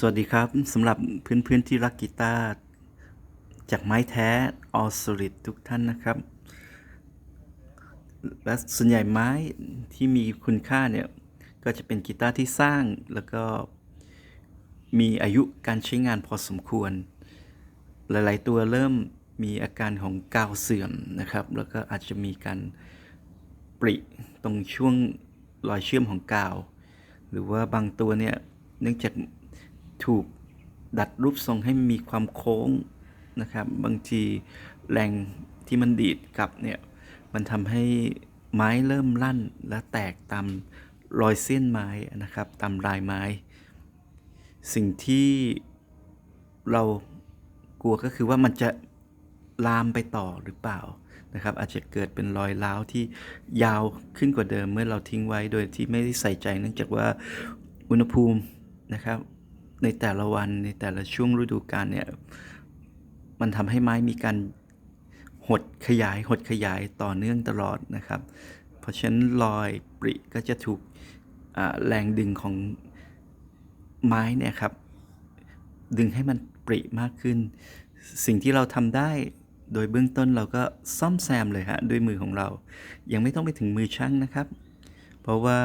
สวัสดีครับสำหรับเพื่อนๆที่รักกีตาร์จากไม้แท้ All Solid ทุกท่านนะครับ และส่วนใหญ่ไม้ที่มีคุณค่าเนี่ย ก็จะเป็นกีตาร์ที่สร้างแล้วก็มีอายุการใช้งานพอสมควร หลายๆตัวเริ่มมีอาการของกาวเสื่อมนะครับ แล้วก็อาจจะมีการปริตรงช่วงรอยเชื่อมของกาว หรือว่าบางตัวเนี่ยเนื่องจาก ถูกดัดรูปทรงให้มีความโค้งนะครับ บางทีแรงที่มันดีดกลับเนี่ย มันทำให้ไม้เริ่มลั่นและแตกตามรอยเส้นไม้นะครับ ตามลายไม้ สิ่งที่เรากลัวก็คือว่ามันจะลามไปต่อหรือเปล่านะครับ อาจจะเกิดเป็นรอยร้าวที่ยาวขึ้นกว่าเดิมเมื่อเราทิ้งไว้โดยที่ไม่ได้ใส่ใจเนื่องจากว่าอุณหภูมินะครับ ในแต่ละวันในแต่ละช่วงฤดูกาลเนี่ยมันทำให้ไม้มีการหดขยายหดขยายต่อเนื่องตลอดนะครับ เพราะฉะนั้นรอยปริก็จะถูกแรงดึงของไม้เนี่ยครับ ดึงให้มันปริมากขึ้น สิ่งที่เราทำได้โดยเบื้องต้นเราก็ซ่อมแซมเลยฮะด้วยมือของเรา ยังไม่ต้องไปถึงมือช่างนะครับ เพราะว่า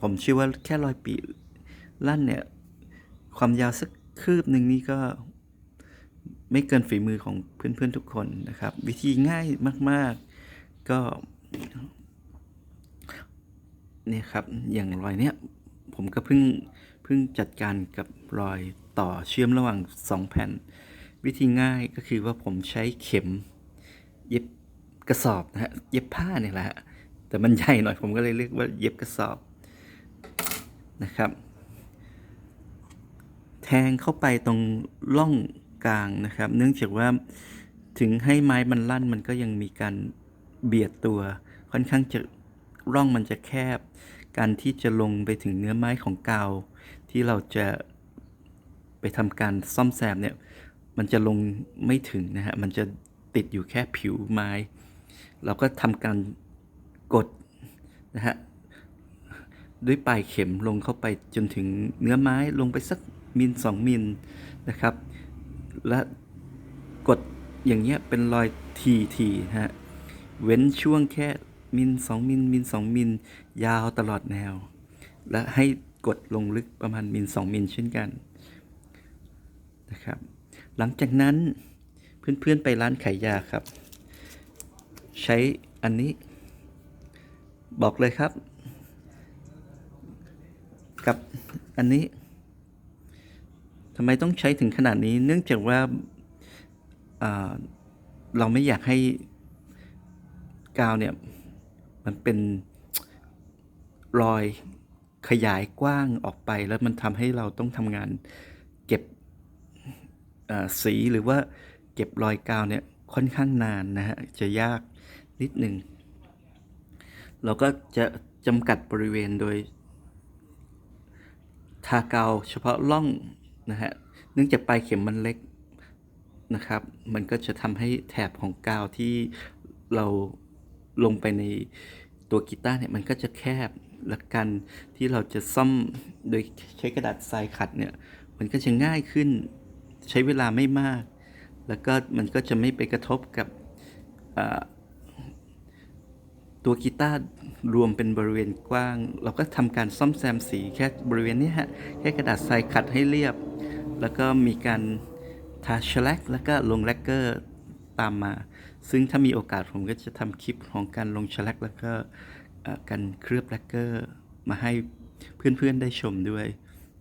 ผมเชื่อว่าแค่รอยปริลั่นเนี่ย ความยาวสักคืบหนึ่งนี่ก็ไม่เกินฝีมือของเพื่อนๆทุกคนนะครับ วิธีง่ายมาก ๆ ก็เนี่ยครับอย่างรอยเนี้ยผมก็เพิ่งเพิ่งจัดการกับรอยต่อเชื่อมระหว่างสองแผ่น วิธีง่ายก็คือว่าผมใช้เข็มเย็บกระสอบนะฮะเย็บผ้าเนี่ยแหละแต่มันใหญ่หน่อยผมก็เลยเรียกว่าเย็บกระสอบนะครับ แทงเข้าไปตรงร่องกลางนะครับ เนื่องจากว่าถึงให้ไม้มันลั่นมันก็ยังมีการเบียดตัว ค่อนข้างจะร่องมันจะแคบ การที่จะลงไปถึงเนื้อไม้ของกาว ที่เราจะไปทำการซ่อมแซมเนี่ยมันจะลงไม่ถึงนะฮะมันจะติดอยู่แค่ผิวไม้ เราก็ทำการกดนะฮะด้วยปลายเข็มลงเข้าไปจนถึงเนื้อไม้ลงไปสัก มิลสองมิลนะครับ และกดอย่างเงี้ยเป็นรอยทีทีฮะ เว้นช่วงแค่มิลสองมิลมิลสองมิลยาวตลอดแนว และให้กดลงลึกประมาณมิลสองมิลเช่นกันนะครับ หลังจากนั้นเพื่อนๆไปร้านขายยาครับ ใช้อันนี้ บอกเลยครับ กับอันนี้ ทำไมต้องใช้ถึงขนาดนี้ เนื่องจากว่าอ่าเราไม่อยากให้กาวเนี่ย มันเป็นรอยขยายกว้างออกไปแล้วมันทำให้เราต้องทำงานเก็บสีหรือว่าเก็บรอยกาวเนี่ยค่อนข้างนานนะฮะ จะยากนิดหนึ่ง เราก็จะจำกัดบริเวณโดย ทากาวเฉพาะร่อง นะฮะเนื่องจากปลายเข็มมันเล็กนะครับ มันก็จะทำให้แถบของกาวที่เราลงไปในตัวกีตาร์เนี่ยมันก็จะแคบและการที่เราจะซ่อมโดยใช้กระดาษทรายขัดเนี่ยมันก็จะง่ายขึ้นใช้เวลาไม่มาก แล้วก็มันก็จะไม่ไปกระทบกับ ตัวกีตาร์รวมเป็นบริเวณกว้าง เราก็ทำการซ่อมแซมสีแค่บริเวณนี้ฮะ แค่กระดาษทรายขัดให้เรียบ แล้วก็มีการทาชแลกแล้วก็ลงแลกเกอร์ตามมา ซึ่งถ้ามีโอกาสผมก็จะทำคลิปของการลงชแลกแล้วก็การเคลือบแลกเกอร์มาให้เพื่อนๆได้ชมด้วย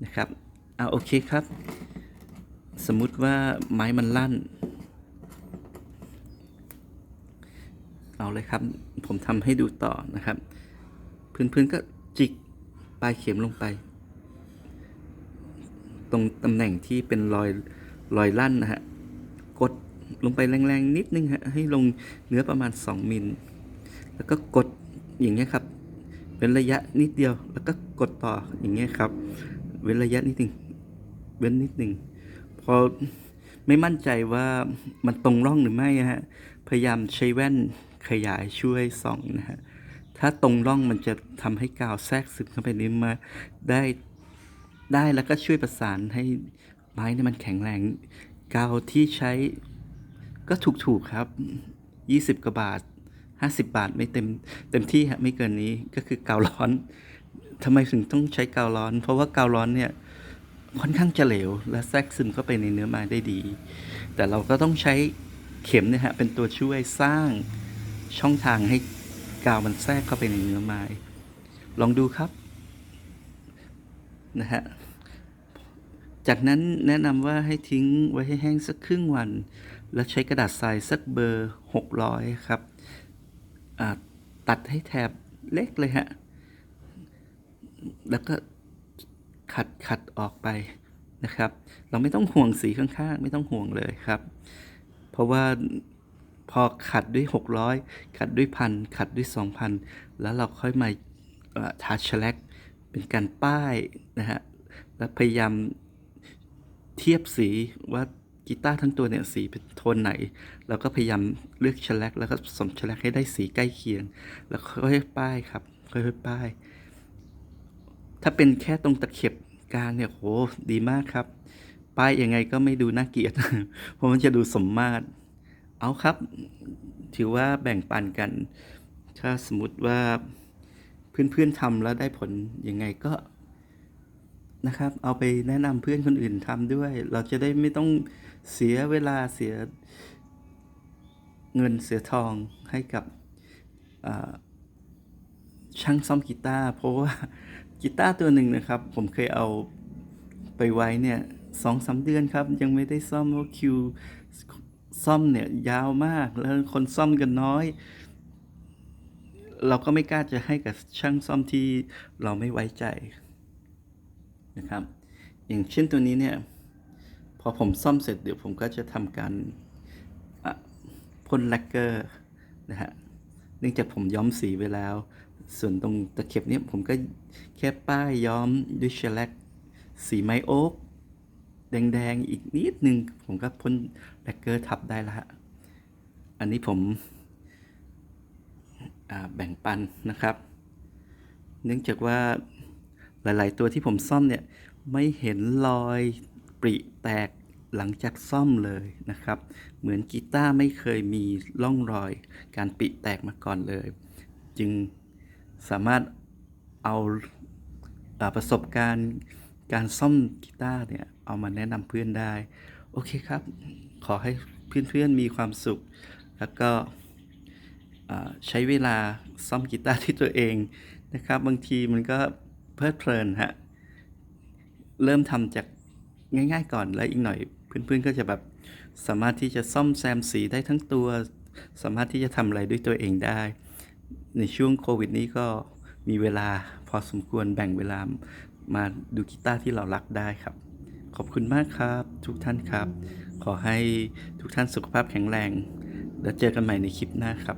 นะครับ เอาโอเคครับ สมมุติว่าไม้มันลั่น เอาเลยครับ ผมทำให้ดูต่อนะครับ พื่อนๆก็จิกปลายเข็มลงไป ตรงตำแหน่งที่เป็นรอยรอยลั่นนะฮะ กดลงไปแรงๆนิดนึงฮะ ให้ลงเนื้อประมาณ 2 มิล แล้วก็กดอย่างเงี้ยครับ เป็นระยะนิดเดียว แล้วก็กดต่ออย่างเงี้ยครับ เว้นระยะนิดหนึ่งเว้นนิดหนึ่งพอไม่มั่นใจว่ามันตรงร่องหรือไม่ฮะ พยายามใช้แว่น ขยายช่วยส่องนะฮะ ถ้าตรงร่องมันจะทำให้กาวแทรกซึมเข้าไปในมาได้ได้แล้วก็ช่วยประสานให้ไม้นี่มันแข็งแรง กาวที่ใช้ก็ถูกๆครับ 20กว่าบาท 50 บาทไม่เต็มเต็มที่ฮะไม่เกินนี้ก็คือกาวร้อนทำไมถึงต้องใช้กาวร้อน เพราะว่ากาวร้อนเนี่ยค่อนข้างจะเหลว และแทรกซึมเข้าไปในเนื้อไม้ได้ดี แต่เราก็ต้องใช้เข็มเนี่ยฮะเป็นตัวช่วยสร้าง ช่องทางให้กาวมันแทรกเข้าไปในเนื้อไม้ ลองดูครับนะฮะจากนั้นแนะนำว่าให้ทิ้งไว้ให้แห้งสักครึ่งวัน แล้วใช้กระดาษทรายสักเบอร์ 600 ครับ ตัดให้แถบเล็กเลยฮะ แล้วก็ขัดขัดออกไปนะครับ เราไม่ต้องห่วงสีข้างๆ ไม่ต้องห่วงเลยครับ เพราะว่า พอขัดด้วย 600 ขัดด้วยพันขัดด้วย 2,000 แล้วเราค่อยมาทาชแลกเป็นการป้ายนะฮะ แล้วพยายามเทียบสีว่ากีตาร์ทั้งตัวเนี่ยสีเป็นโทนไหนเราก็พยายามเลือกชแลกแล้วก็สมชแลกให้ได้สีใกล้เคียง แล้วค่อยๆป้ายครับค่อยๆป้าย ถ้าเป็นแค่ตรงตะเข็บกลางเนี่ยโหดีมากครับ ป้ายยังไงก็ไม่ดูน่าเกลียดเพราะมันจะดูสมมาตร เอาครับ ถือว่าแบ่งปันกัน ถ้าสมมติว่าเพื่อนๆทำแล้วได้ผลยังไงก็นะครับ เอาไปแนะนำเพื่อนคนอื่นทำด้วย เราจะได้ไม่ต้องเสียเวลาเสียเงินเสียทองให้กับช่างซ่อมกีตาร์เพราะว่ากีตาร์ตัวหนึ่งนะครับ ผมเคยเอาไปไว้เนี่ยสองสามเดือนครับ ยังไม่ได้ซ่อมเพราะคิว ซ่อมเนี่ยยาวมากแล้วคนซ่อมกันน้อย เราก็ไม่กล้าจะให้กับช่างซ่อมที่เราไม่ไว้ใจนะครับ อย่างเช่นตัวนี้เนี่ยพอผมซ่อมเสร็จเดี๋ยวผมก็จะทำการพ่นแลกเกอร์นะฮะเนื่องจากผมย้อมสีไปแล้ว ส่วนตรงตะเข็บเนี่ยผมก็แค่ป้ายย้อมด้วยเชลแลกสีไม้โอ๊ก แดงๆอีกนิดนึง ผมก็พ่นแลกเกอร์ทับได้แล้วฮะอันนี้ผมแบ่งปันนะครับ เนื่องจากว่าหลาย ๆ ตัวที่ผมซ่อมเนี่ย ไม่เห็นรอยปริแตกหลังจากซ่อมเลยนะครับ เหมือนกีตาร์ไม่เคยมีร่องรอยการปริแตกมาก่อนเลย จึงสามารถเอาประสบการณ์การซ่อมกีตาร์เนี่ย เอามาแนะนำเพื่อนได้ โอเคครับ ขอให้เพื่อนๆมีความสุข แล้วก็ใช้เวลาซ่อมกีตาร์ที่ตัวเองนะครับ บางทีมันก็เพลิดเพลินฮะ เริ่มทำจากง่ายๆก่อนแล้วอีกหน่อยเพื่อนๆก็จะแบบสามารถที่จะซ่อมแซมสีได้ทั้งตัว สามารถที่จะทำอะไรด้วยตัวเองได้ ในช่วงโควิดนี้ก็มีเวลาพอสมควรแบ่งเวลามาดูกีตาร์ที่เรารักได้ครับ ขอบคุณมากครับ ทุกท่านครับ ขอให้ทุกท่านสุขภาพแข็งแรง แล้วเจอกันใหม่ในคลิปหน้าครับ